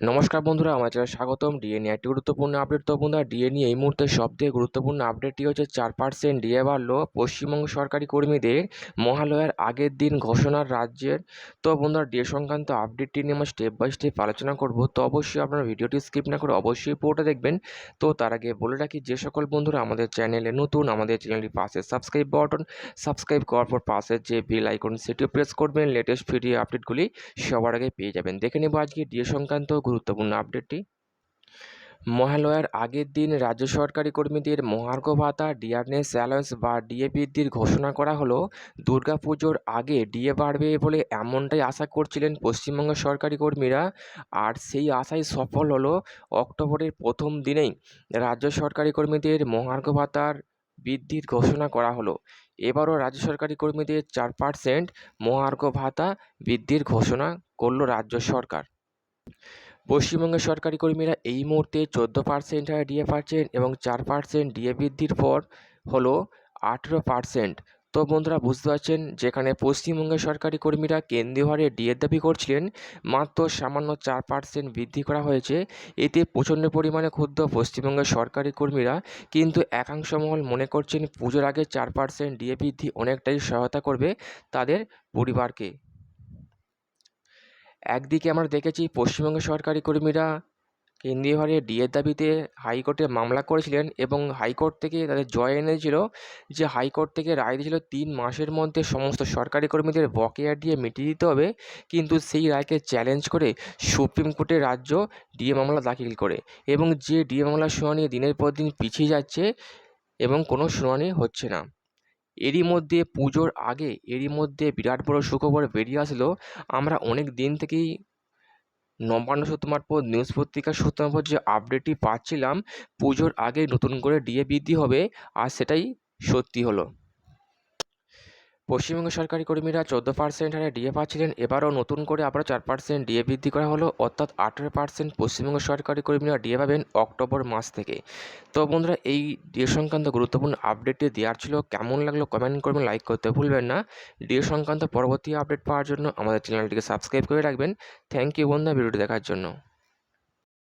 নমস্কার বন্ধুরা, আমার চ্যানেলে স্বাগতম। ডিএ নিয়ে একটি গুরুত্বপূর্ণ আপডেট তো বন্ধুরা, ডিএ নিয়ে এই মুহূর্তে সবথেকে গুরুত্বপূর্ণ আপডেটটি হচ্ছে চার পার্সেন্ট ডিএ বাড়লো পশ্চিমবঙ্গ সরকারি কর্মীদের মহালয়ার আগের দিন ঘোষণার রাজ্যের। তো বন্ধুরা, ডিএ সংক্রান্ত আপডেটটি নিয়ে আমরা স্টেপ বাই স্টেপ আলোচনা করব। তো অবশ্যই আপনারা ভিডিওটি স্কিপ না করে অবশ্যই পুরোটা দেখবেন। তো তার আগে বলে রাখি, যে সকল বন্ধুরা আমাদের চ্যানেলে নতুন, আমাদের চ্যানেলটি পাশে সাবস্ক্রাইব বাটন সাবস্ক্রাইব করার পর পাশের যে বেল আইকন সেটিও প্রেস করবেন। লেটেস্ট ভিডিও আপডেটগুলি সবার আগে পেয়ে যাবেন। দেখে নেব আজকে ডিএ সংক্রান্ত গুরুত্বপূর্ণ আপডেটটি মহালয়ার আগের দিন রাজ্য সরকারি কর্মীদের মহার্ঘ ভাতা ডিয়ারনেস অ্যালায়েন্স বা ডিএ বৃদ্ধির ঘোষণা করা হলো দুর্গাপুজোর আগে ডিএ বাড়বে বলে এমনটাই আশা করছিলেন পশ্চিমবঙ্গ সরকারি কর্মীরা। আর সেই আশাই সফল হলো অক্টোবরের প্রথম দিনেই রাজ্য সরকারি কর্মীদের মহার্ঘ ভাতার বৃদ্ধির ঘোষণা করা হলো। এবারও রাজ্য সরকারি কর্মীদের চার পার্সেন্ট মহার্ঘ ভাতা বৃদ্ধির ঘোষণা করল রাজ্য সরকার। পশ্চিমবঙ্গের সরকারি কর্মীরা এই মুহূর্তে চোদ্দ পার্সেন্ট হারে ডিএ পাচ্ছেন এবং চার পার্সেন্ট ডিএ বৃদ্ধির পর হলো আঠেরো পার্সেন্ট তো বন্ধুরা, বুঝতে পারছেন? যেখানে পশ্চিমবঙ্গের সরকারি কর্মীরা কেন্দ্রীয় হারে ডিএর দাবি করছিলেন, মাত্র সামান্য চার পার্সেন্ট বৃদ্ধি করা হয়েছে। এতে প্রচণ্ড পরিমাণে ক্ষুব্ধ পশ্চিমবঙ্গের সরকারি কর্মীরা। কিন্তু একাংশ মহল মনে করছেন, পুজোর আগে চার পার্সেন্ট ডিএ বৃদ্ধি অনেকটাই সহায়তা করবে তাদের পরিবারকে। একদিকে আমরা দেখেছি পশ্চিমবঙ্গের সরকারি কর্মীরা কেন্দ্রীয় হারে ডিএর দাবিতে হাইকোর্টে মামলা করেছিলেন এবং হাইকোর্ট থেকে তাদের জয় এনেছিল যে হাইকোর্ট থেকে রায় দিয়েছিল তিন মাসের মধ্যে সমস্ত সরকারি কর্মীদের বকেয়া ডিএ মিটিয়ে দিতে হবে। কিন্তু সেই রায়কে চ্যালেঞ্জ করে সুপ্রিম কোর্টে রাজ্য ডিএ মামলা দাখিল করে এবং যে ডিএ মামলার শুনানি দিনের পর দিন পিছিয়ে যাচ্ছে এবং কোনো শুনানি হচ্ছে না। এরই মধ্যে পুজোর আগে, এরই মধ্যে বিরাট বড় সুখবর বেরিয়ে আসলো। আমরা অনেক দিন থেকেই নবান্ন সত্তর পর নিউজ পত্রিকার পর যে আপডেটটি পাচ্ছিলাম, পুজোর আগে নতুন করে ডিএ বৃদ্ধি হবে, আর সেটাই সত্যি হলো। পশ্চিমবঙ্গ সরকারি কর্মীরা চোদ্দ পার্সেন্ট হারে ডিএ পাচ্ছিলেন। এবারও নতুন করে আবারও চার পার্সেন্ট ডিএ বৃদ্ধি করা হলো। অর্থাৎ আঠেরো পার্সেন্ট পশ্চিমবঙ্গ সরকারি কর্মীরা ডিএ পাবেন অক্টোবর মাস থেকে। তো বন্ধুরা, এই ডিএ সংক্রান্ত গুরুত্বপূর্ণ আপডেটটি দেওয়ার ছিল। কেমন লাগল কমেন্ট করবেন, লাইক করতে ভুলবেন না। ডিএ সংক্রান্ত পরবর্তী আপডেট পাওয়ার জন্য আমাদের চ্যানেলটিকে সাবস্ক্রাইব করে রাখবেন। থ্যাংক ইউ বন্ধুরা, ভিডিওটি দেখার জন্য।